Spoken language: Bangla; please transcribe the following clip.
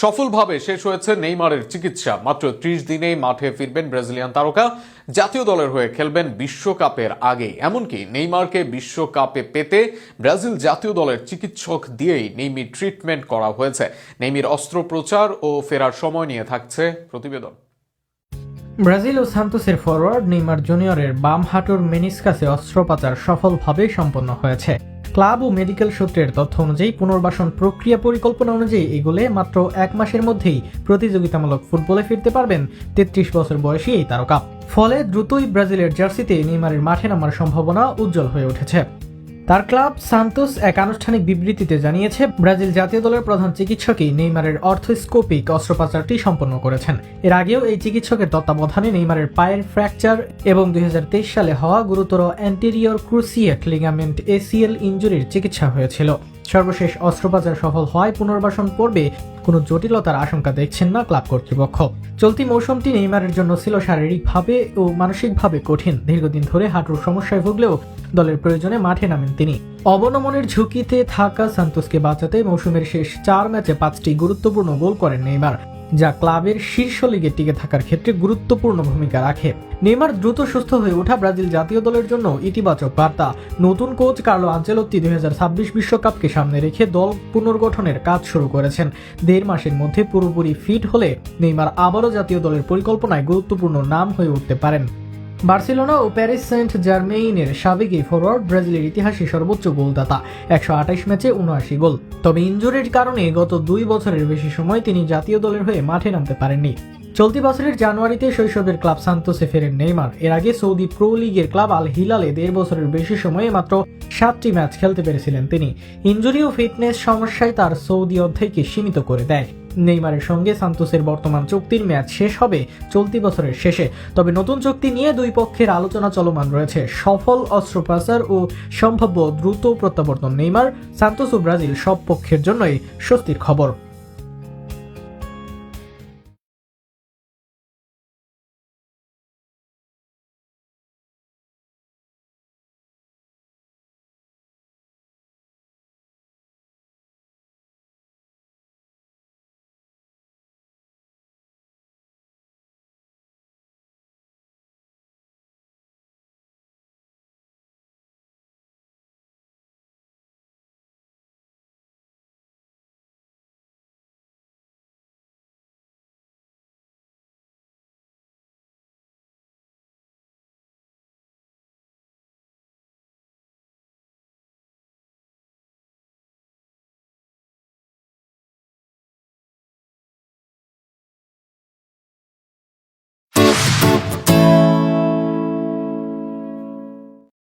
সফলভাবে শেষ হয়েছে নেইমারের চিকিৎসা। মাত্র ত্রিশ দিনেই মাঠে ফিরবেন ব্রাজিলিয়ান তারকা। জাতীয় দলের হয়ে খেলবেন বিশ্বকাপের আগে। এমনকি নেইমারকে বিশ্বকাপে পেতে ব্রাজিল জাতীয় দলের চিকিৎসক দিয়েই নেইমির ট্রিটমেন্ট করা হয়েছে। নেইমির অস্ত্রোপচার ও ফেরার সময় নিয়ে থাকছে প্রতিবেদন। ব্রাজিল ও সান্তোসের ফরওয়ার্ড নেইমার জুনিয়রের বাম হাঁটুর মেনিসকাসে অস্ত্রোপচার সফলভাবে সম্পন্ন হয়েছে। ক্লাব ও মেডিকেল সূত্রের তথ্য অনুযায়ী পুনর্বাসন প্রক্রিয়া পরিকল্পনা অনুযায়ী এগুলে মাত্র এক মাসের মধ্যেই প্রতিযোগিতামূলক ফুটবলে ফিরতে পারবেন তেত্রিশ বছর বয়সী এই তারকা। ফলে দ্রুতই ব্রাজিলের জার্সিতে নেইমারের মাঠে নামার সম্ভাবনা উজ্জ্বল হয়ে উঠেছে। তার ক্লাব সান্তোস এক আনুষ্ঠানিক বিবৃতিতে জানিয়েছে, ব্রাজিল জাতীয় দলের প্রধান চিকিৎসকই নেইমারের অর্থোস্কোপিক অস্ত্রোপচারটি সম্পন্ন করেছেন। এর আগেও এই চিকিৎসকের তত্ত্বাবধানে নেইমারের পায়ের ফ্র্যাকচার এবং দুই হাজার তেইশ সালে হওয়া গুরুতর অ্যান্টেরিয়র ক্রুসিয়েট লিগামেন্ট এসিএল ইঞ্জুরির চিকিৎসা হয়েছিল। সর্বশেষ অস্ত্রোপচার সফল হওয়ায় পুনর্বাসন পর্বে কোনো জটিলতার আশঙ্কা দেখছেন না ক্লাব কর্তৃপক্ষ। চলতি মৌসুমটি নেইমারের জন্য ছিল শারীরিকভাবে ও মানসিকভাবে কঠিন। দীর্ঘদিন ধরে হাঁটুর সমস্যায় ভুগলেও দলের প্রয়োজনে মাঠে নামেন তিনি। অবনমনের ঝুঁকিতে থাকা সান্তোসকে বাঁচাতে মৌসুমের শেষ চার ম্যাচে পাঁচটি গুরুত্বপূর্ণ গোল করেন নেইমার। যা ক্লাবের শীর্ষ লিগে টিকে থাকার ক্ষেত্রে গুরুত্বপূর্ণ ভূমিকা রাখে। নেইমার দ্রুত সুস্থ হয়ে ওঠা ব্রাজিল জাতীয় দলের জন্য ইতিবাচক বার্তা। নতুন কোচ কার্লো আঞ্চেলত্তি দুই বিশ্বকাপকে সামনে রেখে দল পুনর্গঠনের কাজ শুরু করেছেন। দেড় মাসের মধ্যে পুরোপুরি ফিট হলে নেইমার আবারও জাতীয় দলের পরিকল্পনায় গুরুত্বপূর্ণ নাম হয়ে উঠতে পারেন। বার্সেলোনা ও প্যারিস সেন্ট জার্মেইনের সাবেক এই ফরওয়ার্ড ব্রাজিলের ইতিহাসে সর্বোচ্চ গোলদাতা, একশো আঠাশ ম্যাচে উনআশি গোল। তবে ইঞ্জুরির কারণে গত দুই বছরের বেশি সময় তিনি জাতীয় দলের হয়ে মাঠে নামতে পারেননি। চলতি বছরের জানুয়ারিতে শৈশবের ক্লাব সান্তোসে ফেরেন নেইমার। এর আগে সৌদি প্রো লিগের ক্লাব আল হিলালে দেড় বছরের বেশি সময়ে মাত্র সাতটি ম্যাচ খেলতে পেরেছিলেন তিনি। ইনজুরি ও ফিটনেস সমস্যায় তার সৌদি অধ্যায়কে সীমিত করে দেয়। নেইমারের সঙ্গে সান্তোসের বর্তমান চুক্তির ম্যাচ শেষ হবে চলতি বছরের শেষে। তবে নতুন চুক্তি নিয়ে দুই পক্ষের আলোচনা চলমান রয়েছে। সফল অস্ত্রোপচার ও সম্ভাব্য দ্রুত প্রত্যাবর্তন নেইমার, সান্তোস ও ব্রাজিল সব পক্ষের জন্যই স্বস্তির খবর।